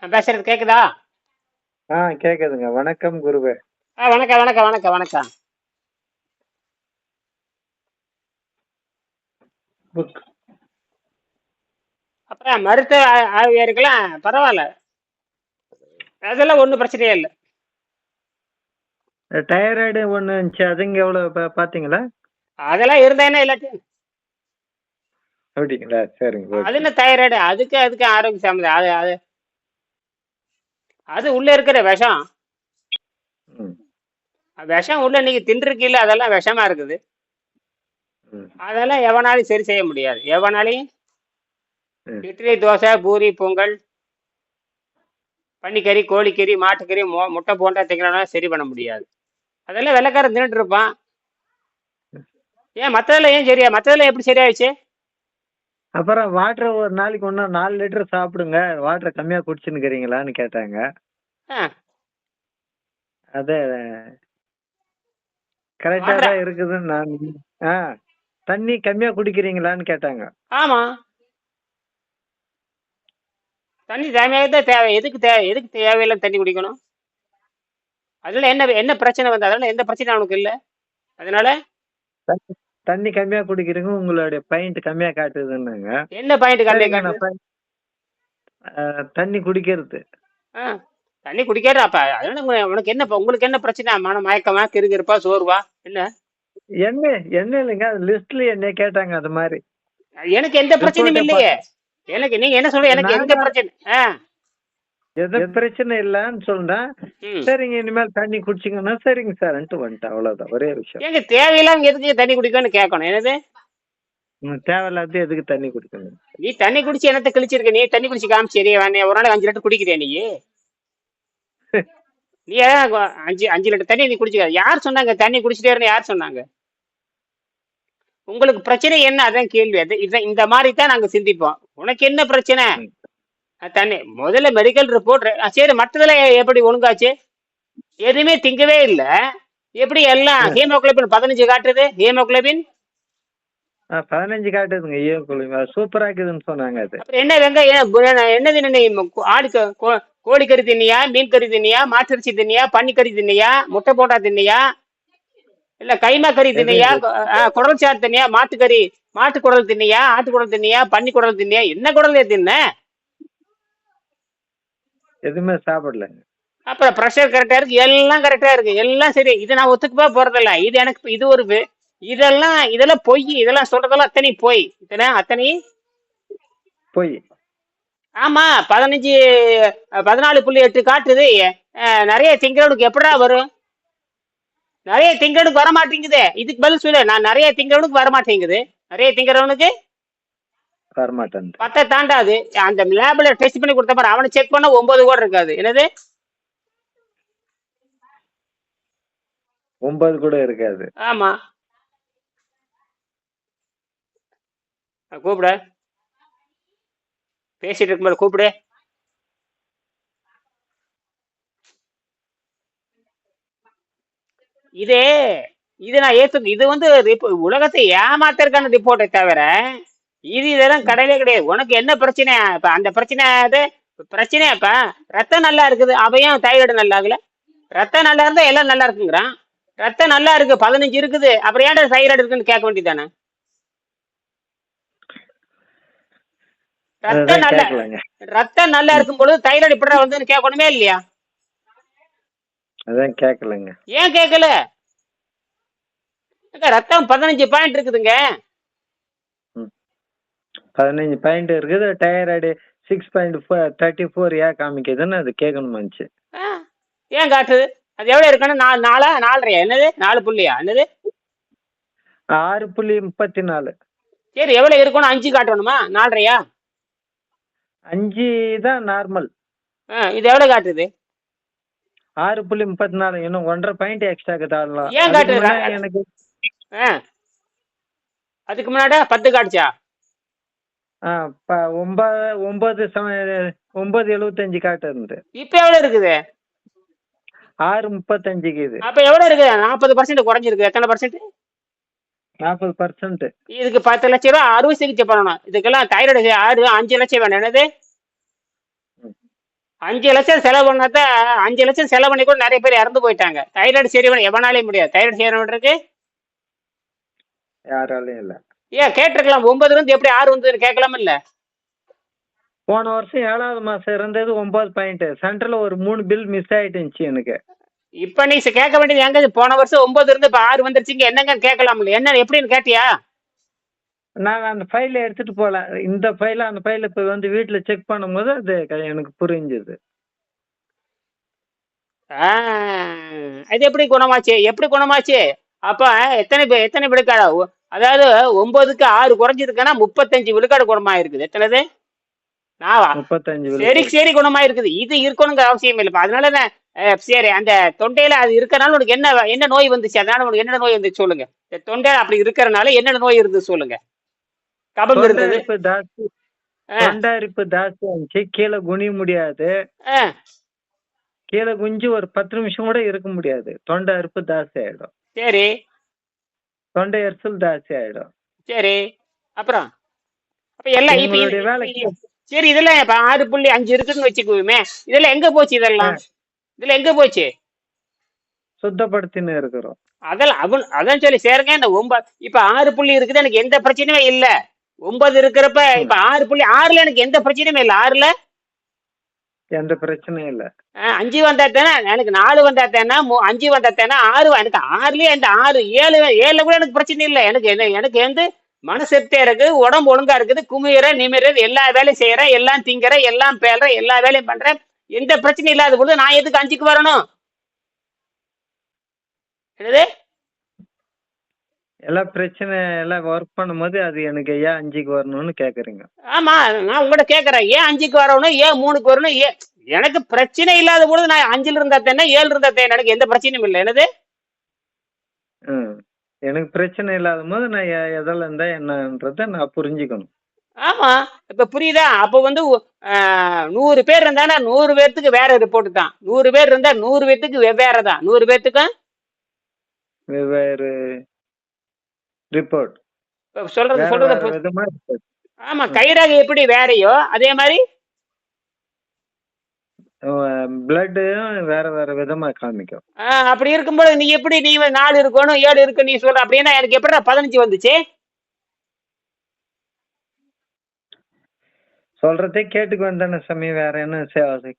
நான் பேசுறது கேக்குதா? ஆ கேக்குதுங்க. வணக்கம் குருவே. ஆ வணக்கம் வணக்கம் வணக்கம் வணக்கம். புக். அப்புறம் மருத்துவ ஆ- ஆய்வியருக்கெல்லாம் பரவாயில்ல. அதெல்லாம் ஒன்றும் பிரச்சனையே இல்லை. டைராய்டு ஒன்று இருந்துச்சு. அதுங்க எவ்வளோ பார்த்தீங்களா அதெல்லாம் இருந்தா இல்லாட்டி அப்படிங்களா? சரிங்க அது என்ன தைராய்டு? அதுக்கு அதுக்கு ஆரோக்கிய சம்மந்தம். அது அது அது உள்ள இருக்கிற விஷம். விஷம் உள்ள நீங்க தின்றுக்கீல்ல அதெல்லாம் விஷமா இருக்குது. அதெல்லாம் எவனாலையும் சரி செய்ய முடியாது. எவனாலையும்? இட்லி தோசை பூரி பொங்கல் பன்னிக்கறி கோழிக்கறி மாட்டுக்கறி மொ முட்டை போண்டா திங்கிறவனா சரி பண்ண முடியாது. அதெல்லாம் வெள்ளைக்காரன் தின்னுட்டு இருப்பான். ஏன் மற்றதெல்லாம் ஏன் சரியா? மற்றதெல்லாம் எப்படி சரியாயிடுச்சு? அப்புறம் வாட்டர் ஒரு நாளைக்கு ஒன்றும் நாலு லிட்டர் சாப்பிடுங்க. வாட்டர் கம்மியாக குடிச்சுன்னுக்கிறீங்களான்னு கேட்டாங்க. ஆ, அது கரெக்டாக தான் இருக்குதுன்னு நான் ஆ தண்ணி கம்மியாக குடிக்கிறீங்களான்னு கேட்டாங்க. ஆமா. தண்ணி தேவையாக தான் தேவை. எதுக்கு தேவை எதுக்கு தேவையில்லாம தண்ணி குடிக்கணும்? அதில் என்ன என்ன பிரச்சனை வந்து அதனால எந்த பிரச்சனையும் அவனுக்கு இல்லை. அதனால தண்ணி கம்மியாக குடிக்கிறீங்க உங்களுடைய பாயிண்ட் கம்மியாக காட்டுதுன்னாங்க. என்ன பாயிண்ட் சரிங்க காட்டுது? தண்ணி குடிக்கிறது. தண்ணி குடிக்காத அப்ப அதனால உனக்கு என்ன உங்களுக்கு என்ன பிரச்சனை? மன மயக்கமா கிறுகிறுப்பா சோர்வா? என்ன? என்ன என்ன இல்லைங்க அது லிஸ்ட்ல என்ன கேட்டாங்க அது மாதிரி. எனக்கு எந்த பிரச்சனையும் இல்லையே. எனக்கு நீங்க என்ன சொல்ற எனக்கு எந்த பிரச்சனை? எது பிரச்சனை இல்லைன்னு சொன்னேன் ம். சரிங்க இனிமேல் தண்ணி குடிச்சிங்கன்னா சரிங்க சார்ன்ட்டு வந்துட்டேன். அவ்வளவுதான் ஒரே விஷயம். ஏங்க தேவையில்லாம எதுக்கு தண்ணி குடிக்கணும்னு கேட்கணும் என்னது? தேவையில்லாத எதுக்கு தண்ணி குடிக்கணும்? நீ தண்ணி குடிச்சு என்னத்த கிழிச்சிருக்க? நீ தண்ணி குடிச்சு காமிச்சேரி ஒரு நாளைக்கு அஞ்சு லிட்டர் குடிக்கிறியா நீ? நீ அஞ்சு அஞ்சு லிட்டர் தண்ணி நீ குடிச்சுக்க. யார் சொன்னாங்க தண்ணி குடிச்சிட்டே யார் சொன்னாங்க? உங்களுக்கு பிரச்சனை என்ன? அதான் கேள்வி. அது இதான் இந்த மாதிரி தான் நாங்க சிந்திப்போம். உனக்கு என்ன பிரச்சனை? தண்ணி முதல்ல மெடிக்கல் ரிப்போர்ட் சரி மற்றதுல எப்படி ஒழுங்காச்சு? எதுவுமே திங்கவே இல்லை. எப்படி எல்லாம். ஹீமோகுளோபின் பதினஞ்சு காட்டுது? ஹீமோகுளோபின்? பதினஞ்சு காட்டுதுங்க குளிங்க சூப்பரா இருக்குதுன்னு சொன்னாங்க அது. என்ன வெங்காயம் என்னது என்ன ஆடு க- கோ- கோழிக்கறி தின்னியா மீன் கறி தின்னியா மாட்டிறைச்சி தின்னியா பன்னிக்கறி தின்னியா முட்டை போட்டா தின்னியா இல்ல கைமா கறி தின்னியா குடல் சாறு தின்னியா மாட்டுக்கறி மாட்டு குடல் தின்னியா ஆட்டு குடல் தின்னியா பன்னி குடல் தின்னியா என்ன குடல் தின்ன? எதுவுமே சாப்பிடலங்க. அப்புறம் ப்ரெஷர் கரெக்டா இருக்கு. எல்லாம் கரெக்டா இருக்கு. எல்லாம் சரி. இது நான் ஒத்துக்குப்பா போறதில்ல. இது எனக்கு இது ஒரு வி- இதெல்லாம் இதெல்லாம் பொய். இதெல்லாம் சொல்றதெல்லாம் அத்தனை பொய். இதெல்லாம் அத்தனை? போய். ஆமா. பதினஞ்சு அஹ், பதினாலு புள்ளி எட்டு காட்டுது. அஹ், நிறைய திங்கிறவனுக்கு எப்படா வரும்? நிறைய திங்கிறவனுக்கு வர மாட்டேங்குது இதுக்கு பதில் சொல்லு. நான் நிறைய திங்கிறவனுக்கு வர மாட்டேங்குது நிறைய திங்கிறவனுக்கு? வரமாட்டேன் பத்தை தாண்டாது. அந்த லேபில் டெஸ்ட் பண்ணி கொடுத்த பாரு அவனை செக் பண்ண ஒன்பது கூட இருக்காது. என்னது? ஒன்பது கூட இருக்காது. ஆமா. கூப்பிடு. பேசிட்டு இருக்கும்போது கூப்பிடு. இது இது நான் ஏத்து இது வந்து உலகத்தை ஏமாத்துறதுக்கான ரிப்போர்ட்டை தவிர இது இதெல்லாம் கிடையவே கிடையாது. உனக்கு என்ன பிரச்சனை? இப்ப அந்த பிரச்சனை அது பிரச்சனை இப்ப ரத்தம் நல்லா இருக்குது. அவையும் தைராய்டு நல்லா ஆகல. ரத்தம் நல்லா இருந்தா எல்லாம் நல்லா இருக்குங்கிறான். ரத்தம் நல்லா இருக்கு. பதினஞ்சு இருக்குது. அப்புறம் ஏன்டா தைராய்டு இருக்குன்னு கேட்க வேண்டியதானே ரத்தம் நல்லா ரத்தம் நல்லா இருக்கும் பொழுது தைராய்டு இப்படி வந்து கேட்கணுமே இல்லையா? அதான் கேட்கலங்க ஏன் கேட்கல ரத்தம் பதினஞ்சு பாயிண்ட் இருக்குதுங்க. பதினஞ்சு பாயிண்ட் இருக்குது. Thyroid six point four thirty four ஏன் காமிக்குதுன்னு அது கேட்கணுமாச்சு ஏன் காட்டுது? அது எவ்வளவு இருக்கணும் நாலு நாலா? நாலரையா? என்னது? நாலு புள்ளியா? என்னது? ஆறு புள்ளி முப்பத்தி நாலு சரி எவ்வளவு இருக்கணும் அஞ்சு காட்டணுமா? நாலரையா? அஞ்சு தான் நார்மல் ஆ, இது எவ்வளவு காட்டுது? ஆறு புள்ளி முப்பத்தி நாலு இன்னும் ஒன்றரை பாயிண்ட் எக்ஸ்ட்ரா ஏன் காட்டுது? எனக்கு ஆ. அதுக்கு முன்னாடி பத்து காட்டுச்சா? ஆ, ஒன்பது ஒன்பது ஒன்பது எழுபத்தஞ்சு காட்டுறது இப்ப எவ்வளவு இருக்குது? ஆறு முப்பத்தஞ்சுக்கு இது அப்ப எவ்வளவு இருக்குது நாற்பது பர்சன்ட் குறைஞ்சிருக்கு. எத்தனை பர்சன்ட் நாற்பது பர்சன்ட் இதுக்கு பத்து லட்சம் ரூபா அறுவை சிகிச்சை பண்ணணும். இதுக்கெல்லாம் தைராய்டு ஆறு அஞ்சு லட்சம் வேணும். என்னது? அஞ்சு லட்சம் செலவு பண்ணாதான் அஞ்சு லட்சம் செலவு பண்ணி கூட நிறைய பேர் இறந்து போயிட்டாங்க. தைராய்டு சரி பண்ண எவனாலையும் முடியாது. தைராய்டு சரி பண்ணுறதுக்கு யாராலையும் இல்ல. ஏன் கேட்டிருக்கலாம் ஒன்பதுல இருந்து எப்படி ஆறு வந்ததுன்னு கேட்கலாம இல்ல? போன வருஷம் ஏழாவது மாசம் இருந்தது ஒன்பது பாயிண்ட் சென்டர்ல ஒரு மூணு பில் மிஸ் ஆயிட்டுச்சு எனக்கு. இப்ப நீ கேட்க வேண்டியது எங்க போன வருஷம் ஒன்பது இருந்து இப்ப ஆறு வந்துருச்சுங்க என்னங்க கேட்கலாம்ல என்ன எப்படின்னு கேட்டியா? நான் அந்த ஃபைல எடுத்துட்டு போல. இந்த ஃபைல அந்த ஃபைல இப்ப வந்து வீட்டுல செக் பண்ணும்போது அது எனக்கு புரிஞ்சுது. ஆ, அது எப்படி குணமாச்சு? எப்படி குணமாச்சு? அப்ப எத்தனை எத்தனை விழுக்காடு? ஒ- அதாவது ஒன்பதுக்கு ஆறு குறைஞ்சிருக்குன்னா முப்பத்தஞ்சு விழுக்காடு குணமா இருக்குது எத்தனது? நாவா? முப்பத்தஞ்சு சரி. சரி குணமா இருக்குது இது இருக்கணுங்கிற அவசியம் இல்லைப்பா அதனால சரி அந்த தொண்டையில அது இருக்கறனால உனக்கு என்ன என்ன நோய் வந்துச்சு? அதனால உனக்கு என்ன நோய் வந்துச்சு சொல்லுங்க. தொண்டையில அப்படி இருக்கறனால என்னென்ன நோய் இருந்தது சொல்லுங்க. கபம் தொண்டை இருந்தது. அரிப்பு ஜாஸ்தி ஆ, தொண்டை அரிப்பு ஜாஸ்தி இருந்துச்சு கீழே குனிய முடியாது. கீழே குஞ்சு ஒரு பத்து நிமிஷம் கூட இருக்க முடியாது. தொண்டை அரிப்பு ஜாஸ்தி ஆயிடும். சரி. தொண்டை எரிச்சல் ஜாஸ்தி ஆயிடும். சரி அப்புறம். அப்ப எல்லாம் இப்ப சரி இதெல்லாம் இப்ப ஆறு புள்ளி அஞ்சு இருக்குன்னு வச்சுக்குவோமே. இதெல்லாம் எங்க போச்சு இதெல்லாம்? இதுல எங்க போச்சு? சுத்தப்படுத்தின்னு இருக்கிறோம். அதெல்லாம் அவன் அதான் சொல்லி சேருங்க இந்த ஒன்பது இப்ப ஆறு புள்ளி இருக்குது எனக்கு எந்த பிரச்சனையுமே இல்ல. ஒன்பது இருக்கிறப்ப இப்ப ஆறு புள்ளி ஆறுல எனக்கு எந்த பிரச்சனையுமே இல்ல. ஆறுல எந்த பிரச்சனையும் இல்ல. அஹ், அஞ்சு வந்தா தானே எனக்கு நாலு வந்தா தானே மூ- அஞ்சு வந்தா தானே ஆறு வ- எனக்கு ஆறுலயே இந்த ஆறு ஏழு ஏழுல கூட எனக்கு பிரச்சனை இல்லை. எனக்கு என்ன எனக்கு வந்து மனசெத்தே இருக்கு உடம்பு ஒழுங்கா இருக்குது குமிற நிமிற எல்லா வேலையும் செய்யறேன் எல்லாம் திங்கிறேன் எல்லாம் பேடுறேன் எல்லா வேலையும் பண்றேன் எந்த பிரச்சனையும் இல்லாத பொழுது நான் எதுக்கு அஞ்சுக்கு வரணும்? என்னது? எல்லா பிரச்சனை எல்லாம் ஒர்க் பண்ணும்போது அது எனக்கு ஏன் அஞ்சுக்கு வரணும்னு கேக்குறீங்க? ஆமா நான் உங்கள்கிட்ட கேட்கறேன் ஏன் அஞ்சுக்கு வரணும்? ஏன் மூணுக்கு வரணும்? ஏன் எனக்கு பிரச்சனை இல்லாத பொழுது நான் அஞ்சுல இருந்தா தானே ஏழு இருந்தா தானே எனக்கு எந்த பிரச்சனையும் இல்லை. என்னது? ம். எனக்கு பிரச்சனை இல்லாத போது நான் எ- எதில் இருந்தா என்னன்றத நான் புரிஞ்சுக்கணும். ஆமா. இப்ப புரியுதா? அப்ப வந்து ஆஹ், நூறு பேர் இருந்தானா நூறு பேர்த்துக்கு வேற ரிப்போர்ட் தான். நூறு பேர் இருந்தா நூறு பேர்த்துக்கு வெவ்வேறு தான் நூறு பேர்த்துக்கும்? வெவ்வேறு ரிப்போர்ட் சொல்றது சொல்றது. ஆமா கைராக எப்படி வேறையோ அதே மாதிரி பிளட்டும் வேற வேற விதமா காமிக்கும். அப்படி இருக்கும்போது நீ எப்படி நீ நாலு இருக்கணும் ஏழு இருக்கு நீ சொல்ற அப்படின்னா எனக்கு எப்படி பதினஞ்சு வந்துச்சு? சொல்றதே கேட்டுக்கு வந்தானே சாமி வேற என்ன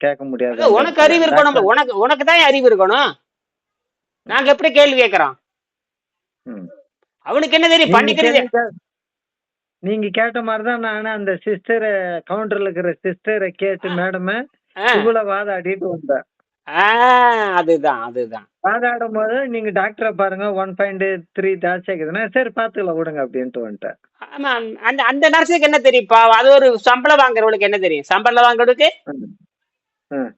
கேட்க முடியாது. உனக்கு அறிவு இருக்கணும் உனக்கு உனக்கு தான் அறிவு இருக்கணும். நாங்க எப்படி கேள்வி கேட்கறோம்? ம். அவனுக்கு என்ன தெரியும்? பண்ணிக்கிறது. நீங்க கேட்ட மாதிரி தான் நான் அந்த சிஸ்டரை கவுண்டர்ல இருக்கிற சிஸ்டரை கேட்டு மேடமே இவ்வளவு வாதாடிட்டு வந்தேன். அதுதான் அதுதான். வாதாடும் போது நீங்க டாக்டரை பாருங்க ஒன் பாயிண்ட் த்ரீ ஜாஸ்தி ஆகுதுன்னா சரி பாத்துக்கலாம் விடுங்க அப்படின்ட்டு வந்துட்டேன். ஆமா அந்த அந்த நர்ஸுக்கு என்ன தெரியும்ப்பா அது ஒரு சம்பளம் வாங்குறவளுக்கு என்ன தெரியும்? சம்பளம். ம்.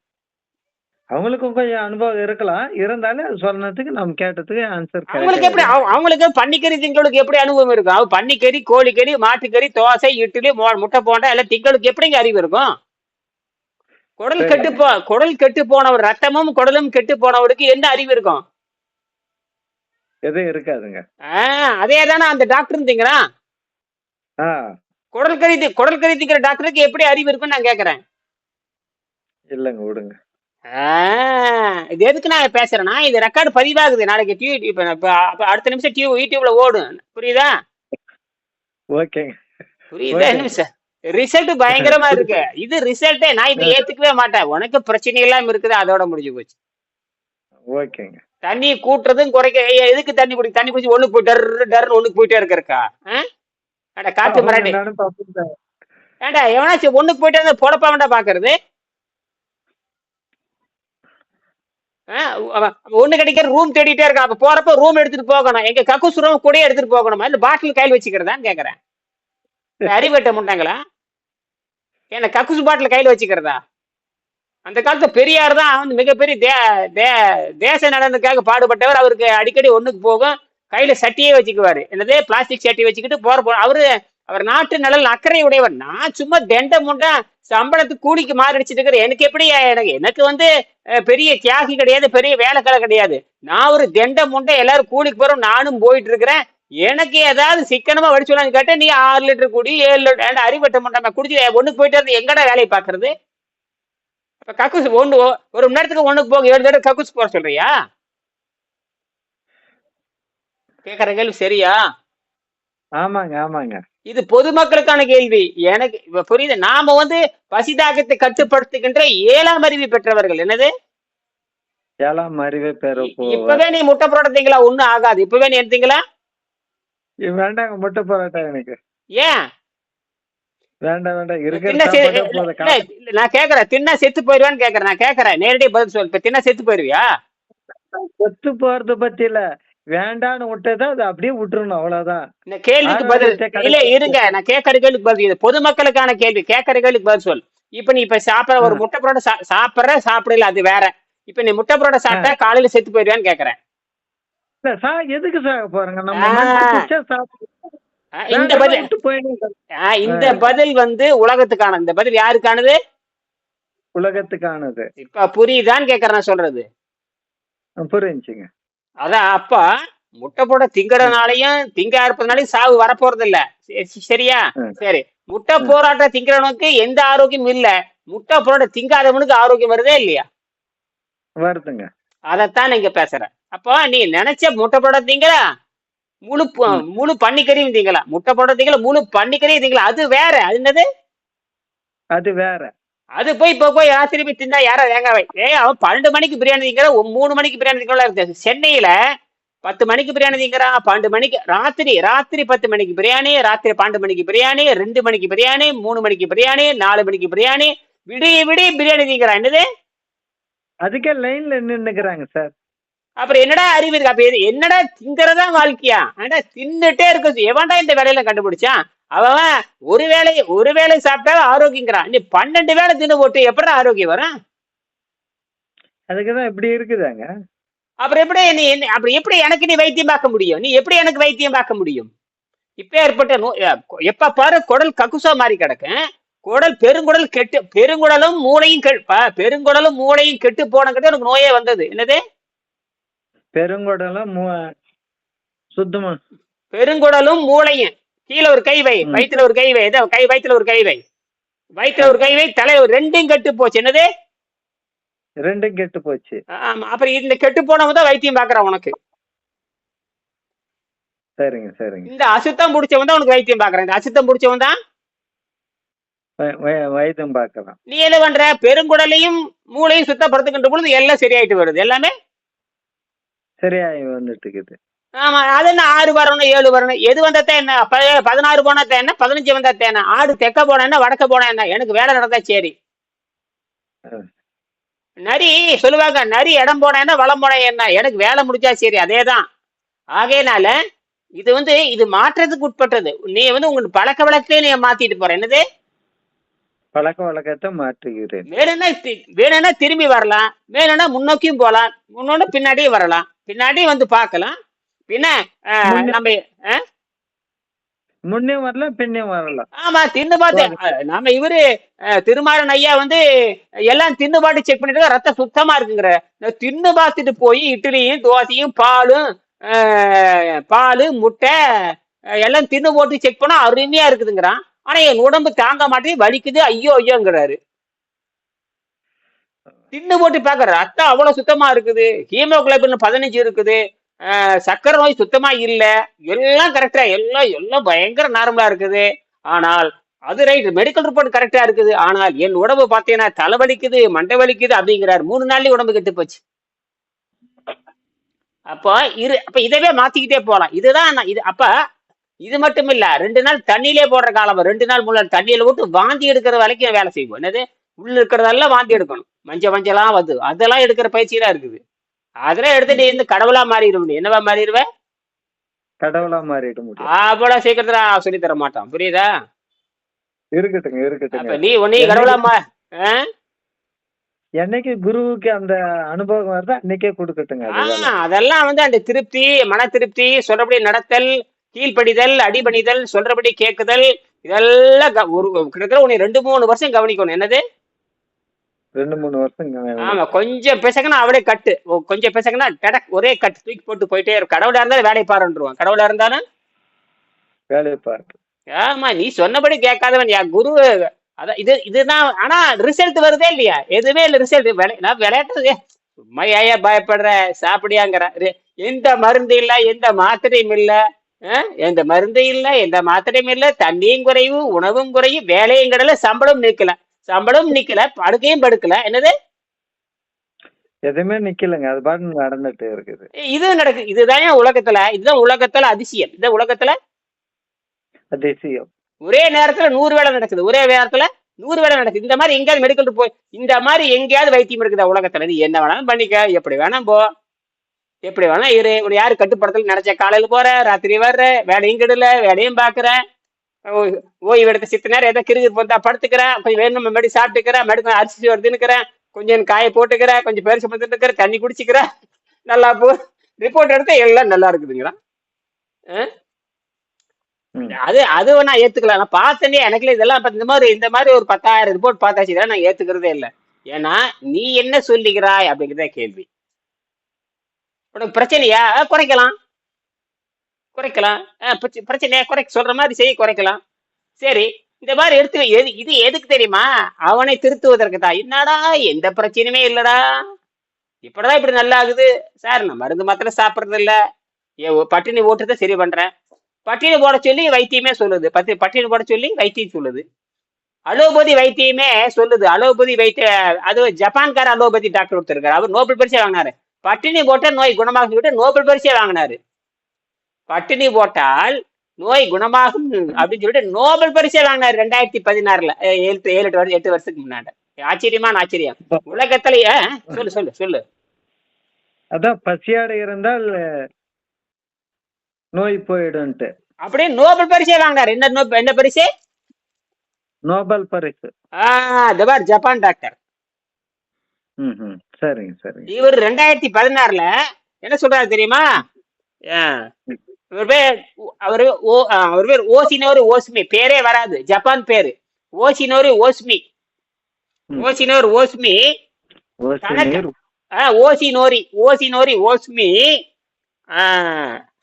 அவங்களுக்கும் கொஞ்சம் அனுபவம் இருக்கலாம். இருந்தாலும் அது சொன்னதுக்கு நம்ம கேட்டதுக்கு ஆன்சர் அவங்களுக்கு எப்படி அவ- அவங்களுக்கு பன்னிக்கறி திங்களுக்கு எப்படி அனுபவம் இருக்கும்? அவ பன்னிக்கறி கோழிக்கறி மாட்டுக்கறி தோசை இட்லி முட்டை போண்டா எல்லாம் திங்களுக்கு எப்படிங்க அறிவு இருக்கும்? குடல். கெட்டு போ குடல் கெட்டு போனவர் ரத்தமும் குடலும் கெட்டு போனவருக்கு என்ன அறிவு இருக்கும்? எதுவும் இருக்காதுங்க. அதே தானே அந்த டாக்டர் இருந்தீங்கிறான் ஆ. குடல் கறி குடல் கறி திங்கிற டாக்டருக்கு எப்படி அறிவு இருக்குன்னு நான் கேக்குறேன். இல்லைங்க விடுங்க. இது எதுக்கு நான் பேசுறேன்னா இது ரெக்கார்டு பதிவாகுது நாளைக்கு டியூ இப்ப இப்ப அடுத்த நிமிஷம் டியூ யூடியூப்ல ஓடும். புரியுதா? ஓகேங்க புரியுதா. நிமிஷம். ரிசல்ட் பயங்கரமா இருக்கு. இது ரிசல்ட்டே நான் இதை ஏத்துக்கவே மாட்டேன். உனக்கு பிரச்சனை எல்லாம் இருக்குது அதோட முடிஞ்சு போச்சு. ஓகேங்க. தண்ணி கூட்டுறதும் குறைக்க எதுக்கு தண்ணி குடி தண்ணி குடிச்சு ஒண்ணுக்கு போய் டர் டர்னு ஒண்ணுக்கு போயிட்டே இருக்கறக்கா? அட காத்து மராட்டி. ஏண்டா எவனாச்சும் ஒண்ணுக்கு போயிட்டே இருந்தா பொழப்பா வேண்டா பாக்குறது ஆ, அவன் ஒண்ணு கிடைக்கிற ரூம் தேடிட்டே இருக்கான் அப்ப போறப்ப ரூம் எடுத்துட்டு போகணும். எங்க கக்கூஸ் ரூம் கூட எடுத்துட்டு போகணுமா? இல்ல பாட்டில் கையில் வச்சுக்கிறதான்னு கேக்குறேன். இந்த அறிவட்ட முட்டாங்களா? என்ன கக்கூஸ் பாட்டில் கையில் வச்சுக்கிறதா? அந்த காலத்து பெரியார் தான் வந்து மிகப்பெரிய தே தே தேச நலனுக்காக பாடுபட்டவர். அவருக்கு அடிக்கடி ஒண்ணுக்கு போகும். கையில சட்டியே வச்சுக்குவாரு. என்னதே பிளாஸ்டிக் சட்டி வச்சுக்கிட்டு போற போ அவரு அவர் நாட்டு நலன் அக்கறை உடையவர் நான் சும்மா தெண்ட முண்டா சம்பளத்துக்கு கூலிக்கு மாறடிச்சிட்டு இருக்கிறேன். எனக்கு எப்படி எனக்கு எனக்கு வந்து பெரிய தியாகி கிடையாது பெரிய வேலைக்கார கிடையாது. நான் ஒரு தெண்ட முண்டை எல்லாரும் கூலிக்கு போறோம் நானும் போயிட்டு இருக்கிறேன். எனக்கு ஏதாவது சிக்கனமா வடிச்சோன்னு கேட்டா நீ ஆறு லிட்டர் குடி ஏழு லிட்டர் அறிவட்ட முண்டாம குடிச்சு ஒண்ணுக்கு போயிட்டு இருந்து எங்கடா வேலையை பாக்குறது இப்ப கக்கூஸ் ஒண்ணு ஒரு மணி நேரத்துக்கு ஒண்ணுக்கு போக ஏழு தடவை கக்கூஸ் போற சொல்றியா? கேக்குற கேள்வி சரியா? ஆமாங்க ஆமாங்க. இது பொதுமக்களுக்கான கேள்வி. எனக்கு இப்ப புரியுது. நாம வந்து பசிதாகத்தை கட்டுப்படுத்துகின்ற ஏழாம் அறிவு பெற்றவர்கள். என்னது? ஏழாம் அறிவே இ- இப்பவே நீ முட்டை போடுறீங்களா? ஒண்ணும் ஆகாது. இப்பவே நீ எடுத்தீங்களா? வேண்டாங்க முட்டை பரோட்டா எனக்கு. ஏன்? வேண்டாம் வேண்டாம். இல்ல, நான் கேக்குறேன். தின்னா செத்து போயிருவான்னு கேக்குறேன். நான் கேக்குறேன். நேரடியா பதில் சொல் தின்னா செத்து போயிருவியா? செத்து போறது பத்தி இல்ல. வேண்டான்னு விட்டதா அது அப்படியே விட்டுறணும் அவ்வளவுதான். இந்த கேள்விக்கு பதில் இல்ல இருங்க நான் கேட்கற கேள்விக்கு பதில் இது. பொதுமக்களுக்கான கேள்வி. கேட்கற கேள்விக்கு பதில் சொல். இப்ப நீ இப்ப சாப்பிட ஒரு. முட்டை புரோட்டா சா- சாப்பிடுற சாப்பிடல அது வேற. இப்ப நீ முட்டை புரோட்டா சாப்பிட்டா காலையில செத்து போயிருவியான்னு கேக்குறேன் இல்ல சா எதுக்கு சாக போறேங்க? நம்ம இந்த பதில் இந்த பதில் வந்து உலகத்துக்கான இந்த பதில் யாருக்கானது? உலகத்துக்கானது. இப்ப புரியுதான்னு கேக்குறேன் சொல்றது. புரிஞ்சுங்க. அதான் அப்ப முட்டை போட திங்கறனாலையும் திங்க இருப்பதுனாலையும் சாவு வரப்போறது இல்ல சரி- சரியா. சரி. முட்டை போராட்ட திங்கிறவனுக்கு எந்த ஆரோக்கியம் இல்ல. முட்டை போராட்ட திங்காதவனுக்கு ஆரோக்கியம் வருதே இல்லையா? வருதுங்க. அதைத்தான் நீங்க பேசுற அப்போ நீ நினைச்ச முட்டை போட திங்கல முழு. முழு பன்னிக்கறியும் திங்கலாம். முட்டை போட திங்கல முழு பன்னிக்கறியும் திங்கலாம். அது வேற. அது என்னது? அது வேற. அது போய் இப்போ போய் திருப்பி தின்னா யாரா தேங்காய் ஏ அவன் பன்னெண்டு மணிக்கு பிரியாணி திங்கிற மூணு மணிக்கு பிரியாணி திங்கலாம் இருக்கு சென்னையில பத்து மணிக்கு பிரியாணி திங்கிறான் பன்னெண்டு மணிக்கு ராத்திரி ராத்திரி பத்து மணிக்கு பிரியாணி ராத்திரி பன்னெண்டு மணிக்கு பிரியாணி ரெண்டு மணிக்கு பிரியாணி மூணு மணிக்கு பிரியாணி நாலு மணிக்கு பிரியாணி விடிய விடிய பிரியாணி திங்கிறான். என்னது? அதுக்கே லைன்ல நின்னுக்கிறாங்க சார் அப்புறம் என்னடா அறிவு இருக்கு? அப்ப என்னடா திங்கறதா வாழ்க்கையா? ஏன்டா தின்னுட்டே இருக்கு எவன்டா இந்த வேலையில கண்டுபிடிச்சான்? அவன் ஒரு வேளை ஒரு வேளை சாப்பிட்டா ஆரோக்கியங்கிறான். நீ பன்னெண்டு வேளை தின்னு போட்டு எப்படா ஆரோக்கியம் வரும்? அதுக்குதான் இப்படி இருக்குதாங்க? அப்புறம் எப்படி நீ அப்புறம் எப்படி எனக்கு நீ வைத்தியம் பார்க்க முடியும்? நீ எப்படி எனக்கு வைத்தியம் பார்க்க முடியும்? இப்ப ஏற்பட்ட நோ எப்ப பாரு குடல் கக்குசா மாதிரி கிடக்கு குடல் பெருங்குடல் கெட்டு பெருங்குடலும் மூளையும் பெருங்குடலும் மூளையும் கெட்டு போனங்கிட்ட எனக்கு நோயே வந்தது. என்னது? பெருங்குடலாம் சுத்தமா பெருங்குடலும் மூளையும் கீழே ஒரு கை வை. ம். வயித்துல ஒரு கை வை. கை வயித்துல ஒரு கை வை. வயித்துல ஒரு கை வை. தலை ஒரு ரெண்டும் கெட்டு போச்சு. என்னது? ரெண்டும் கெட்டு போச்சு. ஆமா. அப்புறம் இந்த கெட்டு போனவங்க தான் வைத்தியம் பாக்குறான் உனக்கு. சரிங்க சரிங்க. இந்த அசுத்தம் பிடிச்சவன் தான் உனக்கு வைத்தியம் பாக்குறான் இந்த அசுத்தம் பிடிச்சவன் தான்? வைத்தியம் பார்க்கலாம் நீ என்ன பண்ற? பெருங்குடலையும் மூளையும் சுத்தப்படுத்துகின்ற பொழுது எல்லாம் சரியாயிட்டு வருது. எல்லாமே? சரியாகி வந்துட்டு இருக்குது ஆமா அது என்ன ஆறு வரணும் ஏழு வரணும்? எது வந்தாத்தான் என்ன? பதினாறு போனா என்ன? பதினஞ்சு வந்தா என்ன? ஆடு தெக்க போனா என்ன? வடக்க போனா என்ன? எனக்கு வேலை நடந்தா சரி. நரி சொல்லுவாங்க நரி இடம் போனா என்ன? வளம் போனா என்ன? எனக்கு வேலை முடிஞ்சா சரி அதேதான். ஆகையினால இது வந்து இது மாற்றத்துக்கு உட்பட்டது. நீ வந்து உங்க பழக்க வழக்கத்தையே நீ மாத்திட்டு போற. என்னது? பழக்க வழக்கத்தை மாற்றுகிறேன். வேணும்னா வேணும்னா திரும்பி வரலாம். வேணும்னா முன்னோக்கியும் போலாம். முன்னோட பின்னாடியும் வரலாம். பின்னாடியும் வந்து பார்க்கலாம். பின்ன முன்ன- நம்ம முன்னே வரலாம் பின்னே வரலாம் ஆமா தின்னு பார்த்து அஹ், நாம இவரு திருமாறன் ஐயா வந்து எல்லாம் தின்னு பாட்டு செக் பண்ணிட்டு ரத்தம் சுத்தமா இருக்குங்கிற. தின்னு பார்த்துட்டு போய் இட்லியும் தோசையும் பாலும் பாலு முட்டை எல்லாம் தின்னு போட்டு செக் பண்ணா அருமையா இருக்குதுங்கிறான். ஆனா என் உடம்பு தாங்க மாட்டேங்குது வலிக்குது ஐயோ ஐயோங்கிறாரு. தின்னு போட்டு பாக்குற ரத்தம் அவ்வளவு சுத்தமா இருக்குது. ஹீமோகுளோபின் பதினஞ்சு இருக்குது. அஹ், சர்க்கரை நோய் சுத்தமா இல்லை. எல்லாம் கரெக்டா எல்லாம் எல்லாம் பயங்கர நார்மலா இருக்குது. ஆனால் அது ரைட் மெடிக்கல் ரிப்போர்ட் கரெக்டா இருக்குது. ஆனால் என் உடம்பு பார்த்தீங்கன்னா தலை வலிக்குது மண்டை வலிக்குது அப்படிங்கிறார். மூணு நாள்லயே உடம்பு கெட்டு போச்சு. அப்போ இரு அப்ப இதவே மாத்திக்கிட்டே போகலாம் இதுதான் இது அப்ப இது மட்டும் இல்ல. ரெண்டு நாள் தண்ணியிலே போடுற காலம். ரெண்டு நாள் மூணு நாள் தண்ணியில விட்டு வாந்தி எடுக்கிற வரைக்கும் வேலை செய்வோம். என்னது? உள்ள இருக்கிறதெல்லாம் வாந்தி எடுக்கணும். மஞ்சள் மஞ்சளாம் வந்து அதெல்லாம் எடுக்கிற பயிற்சியெல்லாம் இருக்குது. அதெல்லாம் எடுத்துட்டு இந்த கடவுளா மாறிட முடியும். என்னவா மாறிடுவ? கடவுளா மாறிட முடியும். அவ்வளவு சீக்கிரத்துல சொல்லி தர மாட்டான். புரியுதா? இருக்கட்டுங்க இருக்கட்டுங்க. நீ உன்னையும் கடவுளா மா ஆ? என்னைக்கு குருவுக்கு அந்த அனுபவம் வருதோ அன்னைக்கே கொடுக்கட்டுங்க அதெல்லாம் வந்து அந்த திருப்தி மன திருப்தி சொல்றபடி நடத்தல் கீழ்ப்படிதல் அடிபணிதல் சொல்றபடி கேட்குதல் இதெல்லாம் ஒரு கிட்டத்தட்ட உன்னை ரெண்டு மூணு வருஷம் கவனிக்கணும். என்னது? ரெண்டு மூணு வருஷம் ஆமா கொஞ்சம் பிசகுனா அப்படியே கட்டு. கொஞ்சம் பிசகுனா டடக் ஒரே கட்டு தூக்கி போட்டு போயிட்டே இருக்கும். கடவுளா இருந்தாலும் வேலையை பாருன்றுவான். கடவுளா இருந்தாலும்? வேலையை பார்க்க ஆமா நீ சொன்னபடி கேட்காதவன். யா குரு அதான் இது இதுதான். ஆனா ரிசல்ட் வருதே இல்லையா? எதுவுமே இல்ல ரிசல்ட் நான் விளையாட்டு சும்மா ஏயா பயப்படுற? சாப்பிடியாங்கிற. எந்த மருந்து இல்ல எந்த மாத்திரையும் இல்ல. எந்த மருந்து இல்ல எந்த மாத்திரையும் இல்ல. தண்ணியும் குறைவு உணவும் குறையும் வேலையும் கிடல சம்பளம் நிக்கல. சம்பளம் நிக்கல படுக்கையும் படுக்கல. என்னது? எதுவுமே நிக்கலங்க. அது பாட்டு நடந்துட்டு இருக்குது. இது நடக்கு இதுதான் உலகத்துல இதுதான் உலகத்துல அதிசயம். இதுதான் உலகத்துல அதிசயம். ஒரே நேரத்துல நூறு வேலை நடக்குது. ஒரே நேரத்துல நூறு வேலை நடக்குது. இந்த மாதிரி எங்கேயாவது மெடிக்கல் போய் இந்த மாதிரி எங்கேயாவது வைத்தியம் இருக்குதா உலகத்துல? நீ என்ன வேணாலும் பண்ணிக்க. எப்படி வேணாம் போ. எப்படி வேணா இரு. உன்னை யாரு கட்டுப்படுத்தல? நினைச்ச காலையில போற ராத்திரி வர்ற வேலையும் கெடல வேலையும் பாக்குற. ஓய்வு எடுக்க சித்த நேரம் ஏதோ கிருகிரு போந்தா படுத்துக்கிறேன். கொஞ்சம் வேணும் மெடி சாப்பிட்டுக்கிறேன். மெடிக்கல் அரிசி வருதுன்னுக்கிறேன் கொஞ்சம் காய போட்டுக்கிறேன். கொஞ்சம் பேரிச்சு பத்துட்டு இருக்கிற தண்ணி குடிச்சுக்கிறேன். நல்லா போ. ரிப்போர்ட் எடுத்தா எல்லாம் நல்லா இருக்குதுங்களா? ம். அது அது வேணா ஏத்துக்கலாம் நான் பார்த்தனே எனக்குல இதெல்லாம் இப்ப இந்த மாதிரி இந்த மாதிரி ஒரு பத்தாயிரம் ரிப்போர்ட் பார்த்தாச்சு. இதெல்லாம் நான் ஏத்துக்கிறதே இல்லை. ஏன்னா நீ என்ன சொல்லிக்கிறாய் அப்படிங்கிறத கேள்வி. உனக்கு பிரச்சனையா? குறைக்கலாம். குறைக்கலாம். அஹ் பிரச்சனையா குறை சொல்ற மாதிரி செய்ய குறைக்கலாம். சரி இந்த மாதிரி எடுத்து எது இது எதுக்கு தெரியுமா? அவனை திருத்துவதற்கு தான். என்னடா எந்த பிரச்சனையுமே இல்லடா. இப்படிதான் இப்படி நல்லா ஆகுது சார் நான் மருந்து மாத்திரம் சாப்பிடுறது இல்ல. ஏ, பட்டினி ஓட்டுறதை சரி பண்றேன். பட்டினி போட சொல்லி வைத்தியமே சொல்லுது. பத்தி பட்டினி போட சொல்லி வைத்தியம் சொல்லுது. அலோபதி வைத்தியமே சொல்லுது. அலோபதி வைத்திய அது ஜப்பான்கார அலோபதி டாக்டர் ஒருத்தர் இருக்காரு. அவர் நோபல் பரிசே வாங்கினாரு. பட்டினி போட்ட நோய் குணமாக்கி விட்டு நோபல் பரிசே வாங்கினாரு. பட்டினி போட்டால் நோய் குணமாகும் அப்படின்னு சொல்லிட்டு நோபல் பரிசே வாங்கினாரு ரெண்டாயிரத்தி பதினாறுல. ஏழு ஏழு எட்டு எட்டு வருஷத்துக்கு முன்னாடி. ஆச்சரியமான ஆச்சரியம். உலகத்திலேயே சொல்லு சொல்லு சொல்லு. அதான் பசியாட இருந்தால் நோய் போயிடும்ட்டு அப்படியே நோபல் பரிசே வாங்கினாரு. என்ன நோ- என்ன பரிசு? நோபல் பரிசு. ஆஹ் ஜப்பான் டாக்டர். ம் சரிங்க சரிங்க. இவர் ரெண்டாயிரத்தி பதினாறுல என்ன சொல்றாரு தெரியுமா? இவர் பேர் அவரு ஓ அவர் பேர் ஓசினோரு ஓஸ்மி பேரே வராது. ஜப்பான் பேரு. ஓசினோரு ஓஸ்மி. ஓசினோரு ஓஸ்மி ஓசி ஆஹ் ஓசினோரி ஓசினோரி ஓஸ்மி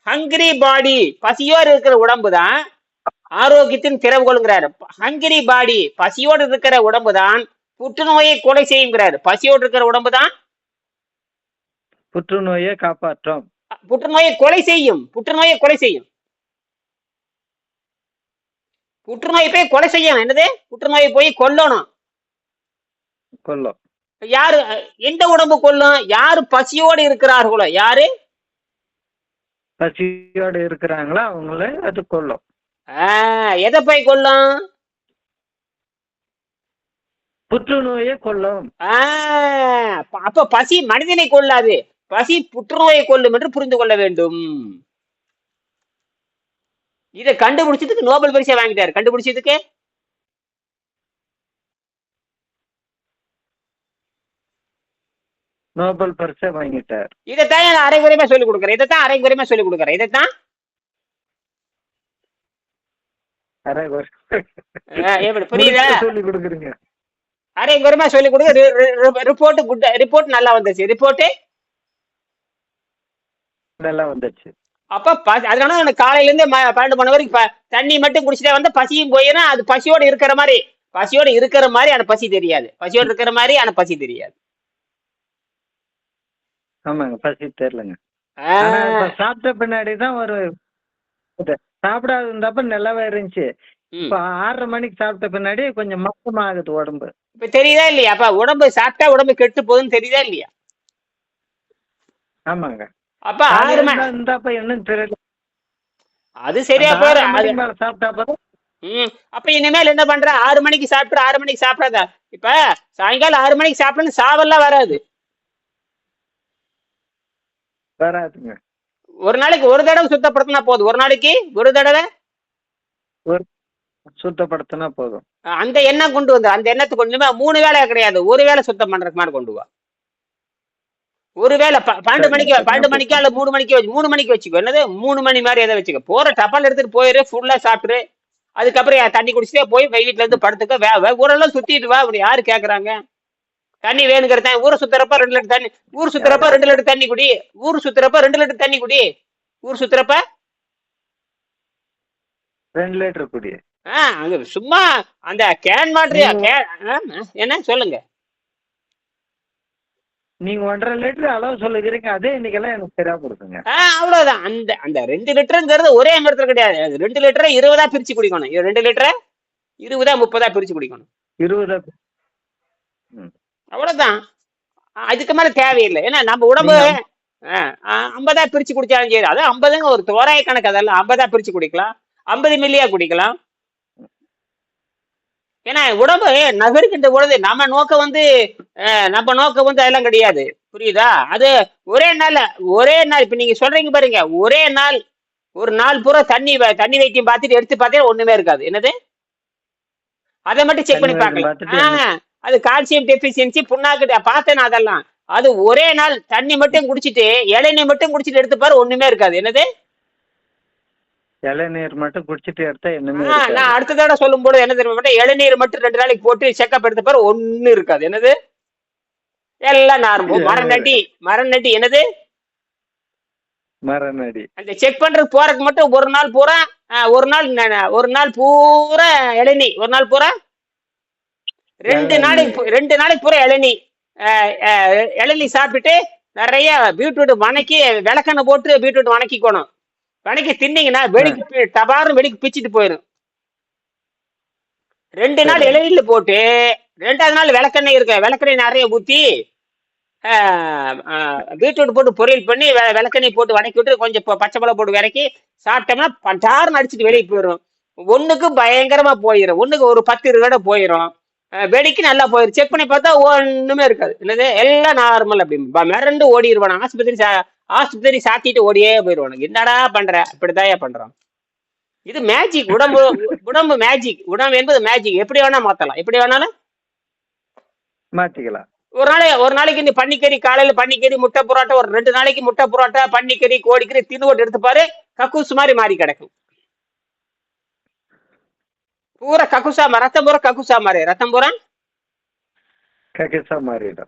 ஹங்கிரி பாடி. பசியோடு இருக்கிற உடம்பு தான் ஆரோக்கியத்தின் திறவுகோளுங்கிறாரு ஹங்கிரி பாடி பசியோடு இருக்கிற உடம்பு தான் புற்றுநோயை கொலை செய்யுங்கிறாரு. பசியோடு இருக்கிற உடம்பு தான் புற்றுநோயை காப்பாற்றும். புற்றுநோயை கொலை செய்யும் புற்றுநோயை கொலை செய்யும். புற்றுநோயை போய் கொலை செய்யணும். என்னது? புற்றுநோயை போய் கொல்லணும். கொல்லும். யாரு எந்த உடம்பு கொல்லும்? யாரு பசியோடு இருக்கிறார்களோ? யாரு? பசியோடு இருக்கிறாங்களோ அவங்கள அது கொல்லும். எதை போய் கொல்லும்? புற்றுநோயை கொல்லும். அப்ப பசி மனிதனை கொல்லாது. பசி புற்றுநோயை கொல்லும் என்று புரிந்து கொள்ள வேண்டும். இதை கண்டுபிடிச்சதுக்கு நோபல் பரிசை வாங்கிட்டாரு. கண்டுபிடிச்சதுக்கு? நோபல் பரிசை வாங்கிட்டார். இதைத்தான் நான் அரைகுறையமா சொல்லிக் கொடுக்குறேன். இதைத்தான் அரைகுறையமா சொல்லிக் கொடுக்குறேன். இதைத்தான்? அரை புரியுதா? சொல்லி கொடுக்க ரிப்போர்ட் குட் ரிப்போர்ட் நல்லா வந்துச்சு. ரிப்போர்ட் நல்லா வந்துச்சு அப்ப அதனால எனக்கு காலையில இருந்து பன்னெண்டு மணி வரைக்கும் தண்ணி மட்டும் குடிச்சிட்டே வந்து பசியும் போயினா அது பசியோட இருக்கிற மாதிரி பசியோட இருக்கிற மாதிரி ஆனா பசி தெரியாது. பசியோட இருக்கிற மாதிரி ஆனா பசி தெரியாது. ஆமாங்க பசி தெரியலங்க. சாப்பிட்ட பின்னாடி தான் ஒரு. சாப்பிடாத இருந்தப்ப நல்லாவே இருந்துச்சு. இப்ப ஆறரை மணிக்கு சாப்பிட்ட பின்னாடி கொஞ்சம் மந்தமாகுது உடம்பு. இப்ப தெரியுதா இல்லையா? அப்ப உடம்பு சாப்பிட்டா உடம்பு கெட்டு போகுதுன்னு தெரியுதா இல்லையா? ஆமாங்க. அப்ப ஆறு மணி இருந்தப்ப என்னன்னு தெரியல. அது சரியா ஆறரை அது சாப்பிட்டப்ப ம். அப்ப இனிமேல் என்ன பண்ற? ஆறு மணிக்கு சாப்பிட்டு ஆறு மணிக்கு சாப்பிடாத. இப்ப சாயங்காலம் ஆறு மணிக்கு சாப்பிடணும் சாவெல்லாம் வராது. வராதுங்க. ஒரு நாளைக்கு ஒரு தடவை சுத்தப்படுத்தினா போதும். ஒரு நாளைக்கு? ஒரு தடவை? சுத்தப்படுத்தினா போதும். அந்த எண்ணெய் கொண்டு வந்து அந்த எண்ணத்தை கொண்டு மூணு வேலை கிடையாது. ஒரு வேலை சுத்தம் பண்றதுக்கு மாதிரி கொண்டு வா. ஒரு வேலை ப- பன்னெண்டு மணிக்கு. பன்னெண்டு மணிக்கா இல்ல மூணு மணிக்கு வச்சு மூணு மணிக்கு வச்சுக்கோ. என்னது? மூணு மணி மாதிரி எதை வச்சுக்கோ. போற டப்பால் எடுத்துட்டு போயிரு ஃபுல்லா சாப்பிட்டுரு. அதுக்கப்புறம் தண்ணி குடிச்சிட்டே போய் வை- வீட்டுல இருந்து படுத்துக்க. வே வே- ஊரெல்லாம் சுத்திட்டு வா அப்படி யாரு கேக்குறாங்க? தண்ணி வேணுங்கிற தண்ணி ஊரை சுத்துறப்ப ரெண்டு லிட்டர் தண்ணி ஊர் சுத்துறப்ப ரெண்டு லிட்டர் தண்ணி குடி. ஊர் சுத்துறப்ப ரெண்டு லிட்டர் தண்ணி குடி. ஊர் சுத்துறப்ப? ரெண்டு லிட்டர் குடி. ஆ அங்க சும்மா அந்த கேன் நீங்க- என்ன? சொல்லுங்க. நீங்க ஒன்றரை லிட்டர் அளவு சொல்லுகிறீங்க அதே இன்னைக்கெல்லாம் எனக்கு சரியா கொடுக்குங்க ஆ அவ்வளவுதான். அந்த அந்த ரெண்டு லிட்டருங்கிறது ஒரே மரத்துல கிடையாது. ரெண்டு லிட்டரை இருபதா பிரிச்சு குடிக்கணும். ரெண்டு லிட்டரை இருபதா முப்பதா பிரிச்சு குடிக்கணும். இருபதா அவ்வளவுதான். அதுக்கு மேல தேவையில்லை. ஏன்னா நம்ம உடம்பு ஐம்பதா பிரிச்சு குடிச்சாலும் சரி. அது ஐம்பதுங்க ஒரு தோராய கணக்கு. அதெல்லாம் ஐம்பதா பிரிச்சு குடிக்கலாம். ஐம்பது மில்லியா குடிக்கலாம். ஏன்னா உடம்பு நகருக்கின்ற பொழுது நம்ம நோக்கம் வந்து நம்ம நோக்கம் வந்து அதெல்லாம் கிடையாது. புரியுதா? அது ஒரே நாள் ஒரே நாள் இப்ப நீங்க சொல்றீங்க பாருங்க ஒரே நாள் ஒரு நாள் பூரா தண்ணி தண்ணி வைத்தியம் பார்த்துட்டு எடுத்து பார்த்தே ஒண்ணுமே இருக்காது. என்னது? அதை மட்டும் செக் பண்ணி பார்க்கலாம் அது கால்சியம் டெபிசியன்சி புண்ணாக்கு பார்த்தேன் அதெல்லாம். அது ஒரே நாள் தண்ணி மட்டும் குடிச்சிட்டு இளநீர் மட்டும் குடிச்சிட்டு எடுத்து பாரு ஒண்ணுமே இருக்காது. என்னது? இளநீர் மட்டும் குடிச்சிட்டு எடுத்தா என்னமே. நான் அடுத்த தடவை சொல்லும்போது என்ன தெரியுமா? இளநீர் மட்டும் ரெண்டு நாளைக்கு போட்டு செக்அப் எடுத்த பாரு ஒண்ணு இருக்காது. என்னது? எல்லாம் நார்மல். மரம் நட்டி மரம் நட்டி என்னது? மரநடி அந்த செக் பண்றதுக்கு போறதுக்கு மட்டும் ஒரு நாள் பூரா ஒரு நாள் ஒரு நாள் பூரா இளநீ ஒரு நாள் பூரா? ரெண்டு. நாளைக்கு ரெண்டு நாளைக்கு பூரா இளநீ இளநீ சாப்பிட்டுட்டு நிறைய பீட்ரூட் வணக்கி விளக்கெண்ணெய் போட்டு பீட்ரூட் வணக்கிக்கணும். வணக்கி தின்னீங்கன்னா வெடிக்கு டபார்னு வெடிக்கு பிச்சுட்டு போயிடும் ரெண்டு நாள். இளநீர்ல போட்டு ரெண்டாவது நாள் விளக்கெண்ணெய் இருக்க விளக்கெண்ணெய் நிறைய ஆ, பீட்ரூட் போட்டு பொரியல் பண்ணி விளக்கெண்ணெய் போட்டு வதக்கி விட்டு கொஞ்சம் பச்சை மிளகா போட்டு விறக்கி சாப்பிட்டோம்னா பண்டார்னு அடிச்சுட்டு வெளியே போயிடும் ஒண்ணுக்கு பயங்கரமா போயிடும் ஒண்ணுக்கு ஒரு பத்து இருபது போயிடும் வெடிக்கு நல்லா போயிடும் செக் பண்ணி பார்த்தா ஒண்ணுமே இருக்காது. என்னது? எல்லாம் நார்மல் அப்படி. மிரண்டு ஓடிடுவான் ஆஸ்பத்திரி சா- ஆஸ்பத்திரி சாத்திட்டு ஓடியே போயிடுவானுங்க. என்னடா பண்ற? இப்படிதான் பண்றான். இது மேஜிக் உடம்பு உடம்பு மேஜிக் உடம்பு என்பது மேஜிக் எப்படி வேணா மாத்தலாம். எப்படி வேணாலும்? மாத்திக்கலாம். ஒரு நாளை ஒரு நாளைக்கு இந்த பன்னிக்கறி காலையில பன்னிக்கறி முட்டை புரோட்டா ஒரு ரெண்டு நாளைக்கு முட்டை புரோட்டா பன்னிக்கறி கோழிக்கறி தின்னு போட்டு எடுத்து பாரு கக்கூஸ் மாதிரி மாறி கிடக்கும். பூரா கக்குசா ரத்தம் பூரா கக்குசா மாதிரி. ரத்தம் பூரா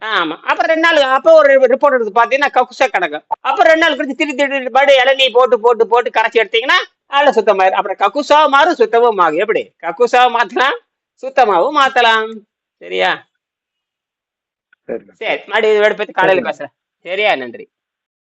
ஆமா. அப்புறம் ரெண்டு நாள் அப்போ ஒரு ரிப்போர்ட் எடுத்து பார்த்தீங்கன்னா கக்குசா கிடக்கும் அப்புறம் ரெண்டு நாள் கழிச்சு திரு திரு பாடு இளநீ போட்டு போட்டு போட்டு கரைச்சி எடுத்தீங்கன்னா அதில் சுத்தமாயிரும். அப்புறம் கக்குசாவும் மாறும் சுத்தமும் ஆகும். எப்படி? கக்குசாவும் மாத்தலாம் சுத்தமாவும் மாத்தலாம். சரியா? சரி. மறுபடியும் காலையில. பேசுறேன். சரியா? நன்றி.